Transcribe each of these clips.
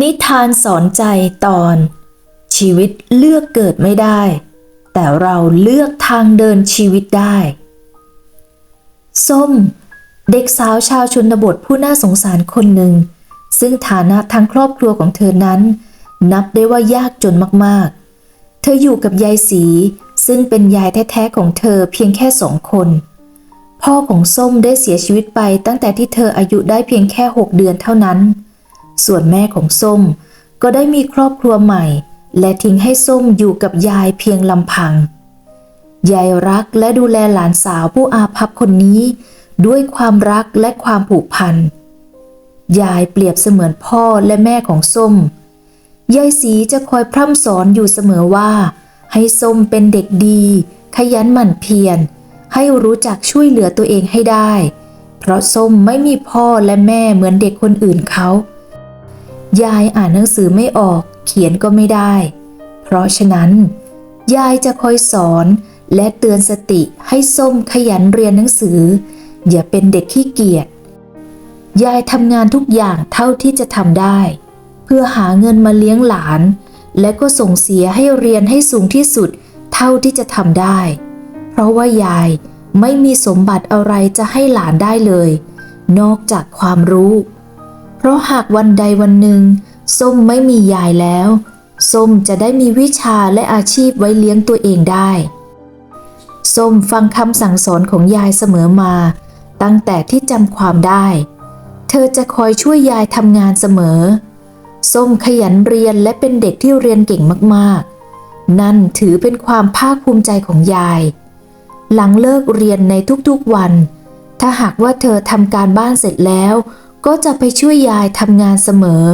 นิทานสอนใจตอน ชีวิตเลือกเกิดไม่ได้ แต่เราเลือกทางเดินชีวิตได้ ส้ม เด็กสาวชาวชนบทผู้น่าสงสารคนหนึ่ง ซึ่งฐานะทางครอบครัวของเธอนั้น นับได้ว่ายากจนมากๆ เธออยู่กับยายสี ซึ่งเป็นยายแท้ๆของเธอเพียงแค่สองคน พ่อของส้มได้เสียชีวิตไปตั้งแต่ที่เธออายุได้เพียงแค่หกเดือนเท่านั้น ส่วนแม่ของส้ม ก็ได้มีครอบครัวใหม่ และทิ้งให้ส้มอยู่กับยายเพียงลำพัง ยายรักและดูแลหลานสาวผู้อาภัพคนนี้ ด้วยความรักและความผูกพัน ยายเปรียบเสมือนพ่อและแม่ของส้ม ยายสีจะคอยพร่ำสอนอยู่เสมอว่า ให้ส้มเป็นเด็กดี ขยันหมั่นเพียร ให้รู้จักช่วยเหลือตัวเองให้ได้ เพราะส้มไม่มีพ่อและแม่เหมือนเด็กคนอื่นเขา ยายอ่านหนังสือไม่ออก เขียนก็ไม่ได้ เพราะฉะนั้น ยายจะคอยสอนและเตือนสติให้ส้มขยันเรียนหนังสือ อย่าเป็นเด็กขี้เกียจยายทำงานทุกอย่างเท่าที่จะทำได้ เพื่อหาเงินมาเลี้ยงหลาน และก็ส่งเสียให้เรียนให้สูงที่สุดเท่าที่จะทำได้ เพราะว่ายายไม่มีสมบัติอะไรจะให้หลานได้เลย นอกจากความรู้ ราะหากวันใดวันหนึ่ง ส้มไม่มียายแล้ว ส้มจะได้มีวิชาและอาชีพไว้เลี้ยงตัวเองได้ ส้มฟังคำสั่งสอนของยายเสมอมา ตั้งแต่ที่จำความได้ เธอจะคอยช่วยยายทำงานเสมอ ส้มขยันเรียนและเป็นเด็กที่เรียนเก่งมากๆ นั่นถือเป็นความภาคภูมิใจของยาย หลังเลิกเรียนในทุกๆวัน ถ้าหากว่าเธอทำการบ้านเสร็จแล้ว ก็จะไปช่วยยายทำงานเสมอ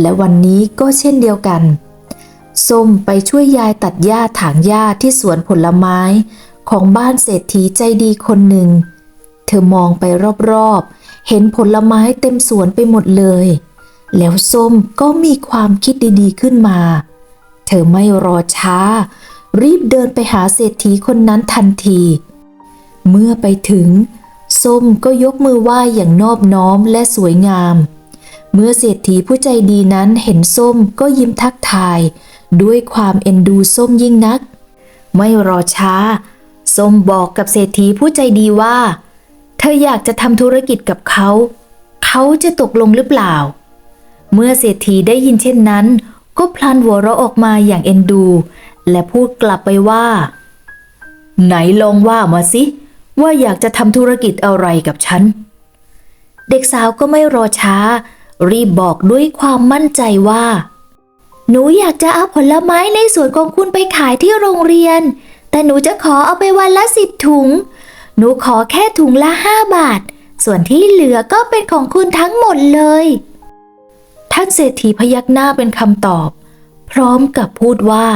และวันนี้ก็เช่นเดียวกัน ส้มไปช่วยยายตัดหญ้าถางหญ้าที่สวนผลไม้ของบ้านเศรษฐีใจดีคนหนึ่ง เธอมองไปรอบๆ เห็นผลไม้เต็มสวนไปหมดเลย แล้วส้มก็มีความคิดดีๆขึ้นมา เธอไม่รอช้า รีบเดินไปหาเศรษฐีคนนั้นทันที เมื่อไปถึง ส้มก็ยกมือไหว้อย่างนอบน้อมและสวยงาม เมื่อเศรษฐีผู้ใจดีนั้นเห็นส้มก็ยิ้มทักทาย ด้วยความเอ็นดูส้มยิ่งนัก ไม่รอช้า ส้มบอกกับเศรษฐีผู้ใจดีว่า เธออยากจะทำธุรกิจกับเขา เขาจะตกลงหรือเปล่า เมื่อเศรษฐีได้ยินเช่นนั้น ก็พลันหัวเราะออกมาอย่างเอ็นดู และพูดกลับไปว่า ไหนลองว่ามาสิ ว่าอยากจะทำธุรกิจอะไรกับฉัน เด็กสาวก็ไม่รอช้า รีบบอกด้วยความมั่นใจว่า หนูอยากจะเอาผลไม้ในสวนของคุณไปขายที่โรงเรียน แต่หนูจะขอเอาไปวันละสิบถุง หนูขอแค่ถุงละห้าบาท ส่วนที่เหลือก็เป็นของคุณทั้งหมดเลย ท่านเศรษฐีพยักหน้าเป็นคำตอบ พร้อมกับพูดว่า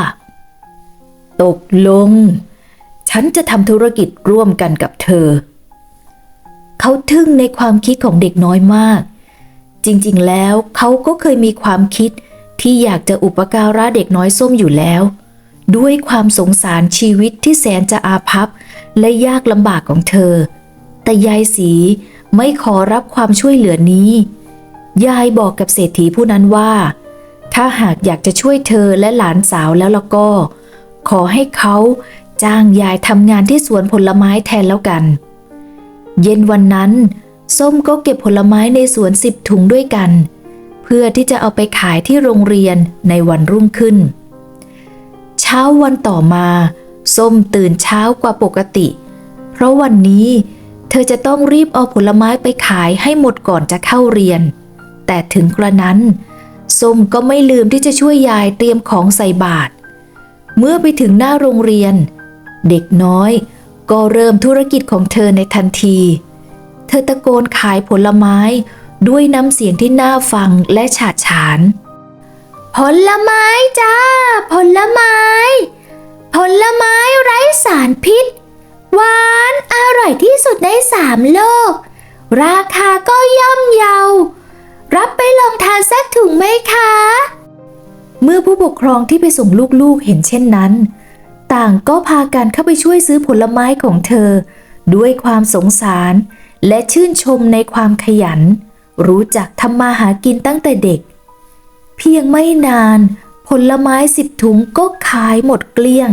ตกลง ฉันจะทำธุรกิจร่วมกันกับเธอ เขาทึ่งในความคิดของเด็กน้อยมาก จริงๆ แล้วเขาก็เคยมีความคิดที่อยากจะอุปการะเด็กน้อยส้มอยู่แล้ว ด้วยความสงสารชีวิตที่แสนจะอาภัพและยากลำบากของเธอ แต่ยายสีไม่ขอรับความช่วยเหลือนี้ ยายบอกกับเศรษฐีผู้นั้นว่า ถ้าหากอยากจะช่วยเธอและหลานสาวแล้วแล้วก็ ขอให้เขา จ้างยายทำงานที่สวนผลไม้แทนแล้วกัน เย็นวันนั้น ส้มก็เก็บผลไม้ในสวนสิบถุงด้วยกัน เพื่อที่จะเอาไปขายที่โรงเรียนในวันรุ่งขึ้น เช้าวันต่อมา ส้มตื่นเช้ากว่าปกติ เพราะวันนี้เธอจะต้องรีบเอาผลไม้ไปขายให้หมดก่อนจะเข้าเรียน แต่ถึงกระนั้น ส้มก็ไม่ลืมที่จะช่วยยายเตรียมของใส่บาตรเมื่อไปถึงหน้าโรงเรียน เด็กน้อยก็เริ่มธุรกิจของเธอในทันที เธอตะโกนขายผลไม้ด้วยน้ำเสียงที่น่าฟังและฉาดฉาน ผลไม้จ้า ผลไม้ ผลไม้ไร้สารพิษ หวานอร่อยที่สุดในสามโลก ราคาก็ย่อมเยา รับไปลองทานสักถุงไหมคะ เมื่อผู้ปกครองที่ไปส่งลูกๆเห็นเช่นนั้น ต่างก็พากันเข้าไปช่วยซื้อผลไม้ของเธอ ด้วยความสงสารและชื่นชมในความขยัน รู้จักทำมาหากินตั้งแต่เด็ก เพียงไม่นาน ผลไม้สิบถุงก็ขายหมดเกลี้ยง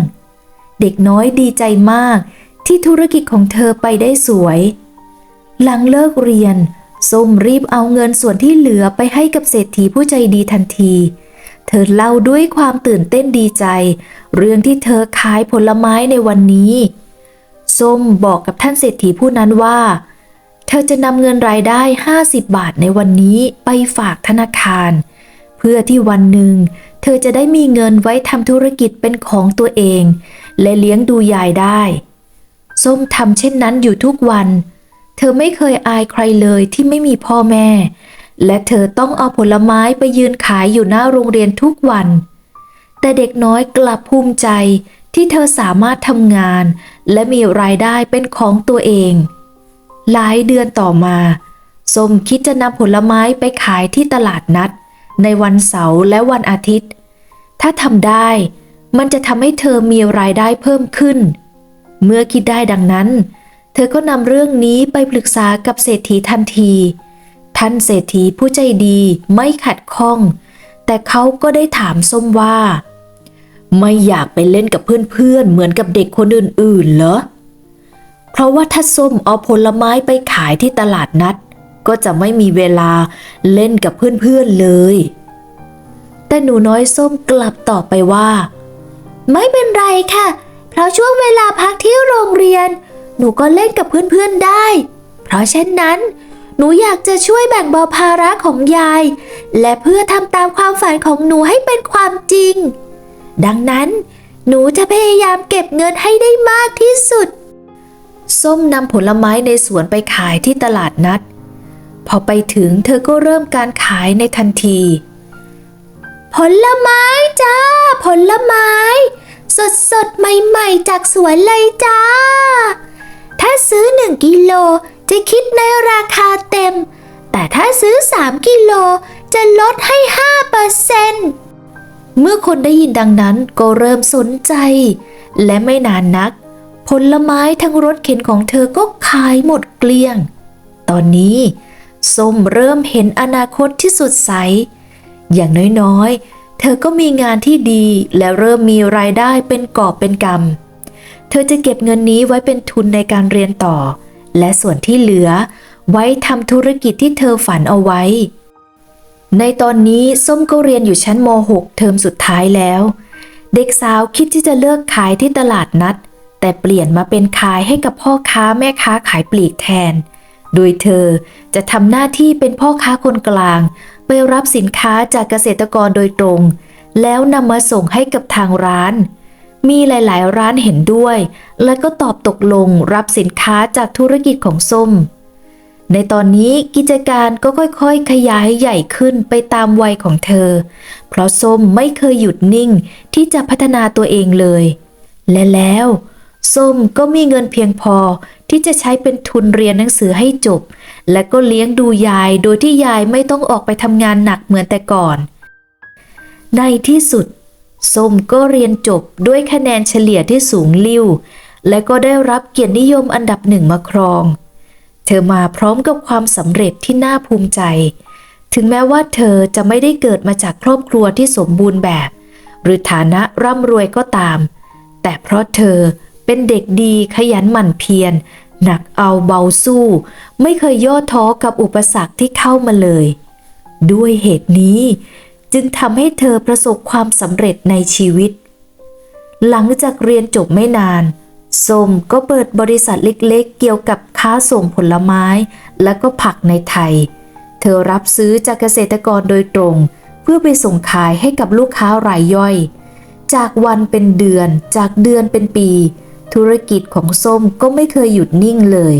เด็กน้อยดีใจมากที่ธุรกิจของเธอไปได้สวย หลังเลิกเรียน ส้มรีบเอาเงินส่วนที่เหลือไปให้กับเศรษฐีผู้ใจดีทันทีเเธอเล่าด้วยความตื่นเต้นดีใจ เรื่องที่เธอขายผลไม้ในวันนี้ ส้มบอกกับท่านเศรษฐีผู้นั้นว่า เธอจะนำเงินรายได้ 50 บาทในวันนี้ไปฝากธนาคาร เพื่อที่วันหนึ่ง เธอจะได้มีเงินไว้ทำธุรกิจเป็นของตัวเอง และเลี้ยงดูยายได้ ส้มทำเช่นนั้นอยู่ทุกวัน เธอไม่เคยอายใครเลยที่ไม่มีพ่อแม่ และเธอต้องเอาผลไม้ไปยืนขายอยู่หน้าโรงเรียนทุกวัน แต่เด็กน้อยกลับภูมิใจที่เธอสามารถทำงาน และมีรายได้เป็นของตัวเอง หลายเดือนต่อมาส้มคิดจะนำผลไม้ไปขายที่ตลาดนัด ในวันเสาร์และวันอาทิตย์ ถ้าทำได้ มันจะทำให้เธอมีรายได้เพิ่มขึ้น เมื่อคิดได้ดังนั้น เธอก็นำเรื่องนี้ไปปรึกษากับเศรษฐีทันที ท่านเศรษฐีผู้ใจดีไม่ขัดข้อง แต่เขาก็ได้ถามส้มว่า ไม่อยากไปเล่นกับเพื่อนๆเหมือนกับเด็กคนอื่นๆเหรอ เพราะว่าถ้าส้มเอาผลไม้ไปขายที่ตลาดนัด ก็จะไม่มีเวลาเล่นกับเพื่อนๆเลย แต่หนูน้อยส้มกลับตอบไปว่า ไม่เป็นไรค่ะ เพราะช่วงเวลาพักที่โรงเรียน หนูก็เล่นกับเพื่อนๆได้ เพราะเช่นนั้น หนูอยากจะช่วยแบ่งเบาภาระของยาย และเพื่อทำตามความฝันของหนูให้เป็นความจริง ดังนั้น หนูจะพยายามเก็บเงินให้ได้มากที่สุด ส้มนำผลไม้ในสวนไปขายที่ตลาดนัด พอไปถึงเธอก็เริ่มการขายในทันที ผลไม้จ้า ผลไม้ สดสดใหม่ ๆ จากสวนเลยจ้า ถ้าซื้อ1กิโล จะคิดในราคาเต็ม แต่ถ้าซื้อ 3 กิโลจะลดให้ 5เปอร์เซ็นต์เมื่อคนได้ยินดังนั้นก็เริ่มสนใจ และไม่นานนัก ผลไม้ทั้งรถเข็นของเธอก็ขายหมดเกลี้ยง ตอนนี้ส้มเริ่มเห็นอนาคตที่สดใส อย่างน้อยๆ เธอก็มีงานที่ดีและเริ่มมีรายได้เป็นกอบเป็นกำเธอจะเก็บเงินนี้ไว้เป็นทุนในการเรียนต่อ และส่วนที่เหลือ ไว้ทำธุรกิจที่เธอฝันเอาไว้ ในตอนนี้ส้มก็เรียนอยู่ชั้นม .6 เทอมสุดท้ายแล้ว เด็กสาวคิดที่จะเลิกขายที่ตลาดนัด แต่เปลี่ยนมาเป็นขายให้กับพ่อค้าแม่ค้าขายปลีกแทน โดยเธอจะทำหน้าที่เป็นพ่อค้าคนกลาง ไปรับสินค้าจากเกษตรกรโดยตรง แล้วนำมาส่งให้กับทางร้าน มีหลายๆ ร้านเห็นด้วย และก็ตอบตกลงรับสินค้าจากธุรกิจของส้ม ในตอนนี้กิจการก็ค่อยๆ ขยายใหญ่ขึ้นไปตามวัยของเธอ เพราะส้มไม่เคยหยุดนิ่งที่จะพัฒนาตัวเองเลย และแล้วส้มก็มีเงินเพียงพอที่จะใช้เป็นทุนเรียนหนังสือให้จบ และก็เลี้ยงดูยายโดยที่ยายไม่ต้องออกไปทำงานหนักเหมือนแต่ก่อน ในที่สุด ส้มก็เรียนจบด้วยคะแนนเฉลี่ยที่สูงลิ่ว และก็ได้รับเกียรตินิยมอันดับหนึ่งมาครอง เธอมาพร้อมกับความสำเร็จที่น่าภูมิใจ ถึงแม้ว่าเธอจะไม่ได้เกิดมาจากครอบครัวที่สมบูรณ์แบบ หรือฐานะร่ำรวยก็ตาม แต่เพราะเธอเป็นเด็กดีขยันหมั่นเพียรหนักเอาเบาสู้ ไม่เคยย่อท้อกับอุปสรรคที่เข้ามาเลย ด้วยเหตุนี้ จึงทำให้เธอประสบความสำเร็จในชีวิต หลังจากเรียนจบไม่นานส้มก็เปิดบริษัทเล็กๆ เกี่ยวกับค้าส่งผลไม้ และก็ผักในไทย เธอรับซื้อจากเกษตรกรโดยตรง เพื่อไปส่งขายให้กับลูกค้ารายย่อย จากวันเป็นเดือน จากเดือนเป็นปี ธุรกิจของส้มก็ไม่เคยหยุดนิ่งเลย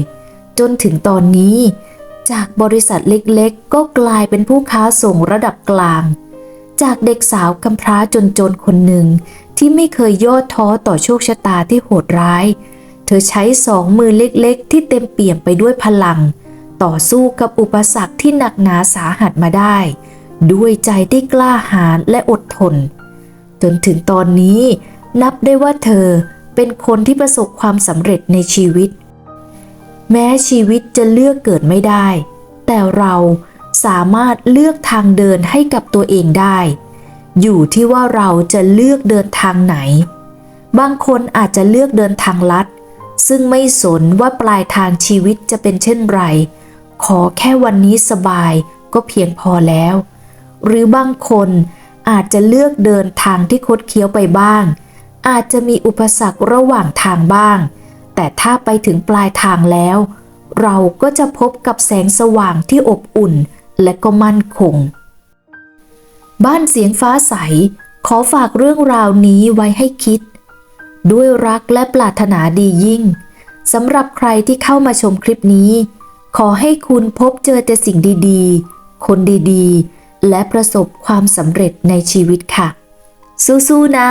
จนถึงตอนนี้ จากบริษัทเล็กๆ ก็กลายเป็นผู้ค้าส่งระดับกลาง จากเด็กสาวกำพร้าจนๆคนหนึ่ง ที่ไม่เคยย่อท้อต่อโชคชะตาที่โหดร้าย เธอใช้สองมือเล็กๆ ที่เต็มเปี่ยมไปด้วยพลัง ต่อสู้กับอุปสรรคที่หนักหนาสาหัสมาได้ ด้วยใจที่กล้าหาญและอดทน จนถึงตอนนี้ นับได้ว่าเธอเป็นคนที่ประสบความสำเร็จในชีวิต แม้ชีวิตจะเลือกเกิดไม่ได้ แต่เรา สามารถเลือกทางเดินให้กับตัวเองได้ อยู่ที่ว่าเราจะเลือกเดินทางไหน บางคนอาจจะเลือกเดินทางลัด ซึ่งไม่สนว่าปลายทางชีวิตจะเป็นเช่นไร ขอแค่วันนี้สบายก็เพียงพอแล้ว หรือบางคนอาจจะเลือกเดินทางที่คดเคี้ยวไปบ้าง อาจจะมีอุปสรรคระหว่างทางบ้าง แต่ถ้าไปถึงปลายทางแล้ว เราก็จะพบกับแสงสว่างที่อบอุ่น และก็มั่นคง บ้านเสียงฟ้าใสขอฝากเรื่องราวนี้ไว้ให้คิด ด้วยรักและปรารถนาดียิ่งสำหรับใครที่เข้ามาชมคลิปนี้ ขอให้คุณพบเจอแต่สิ่งดีๆ คนดีๆ และประสบความสำเร็จในชีวิตค่ะ สู้ๆนะ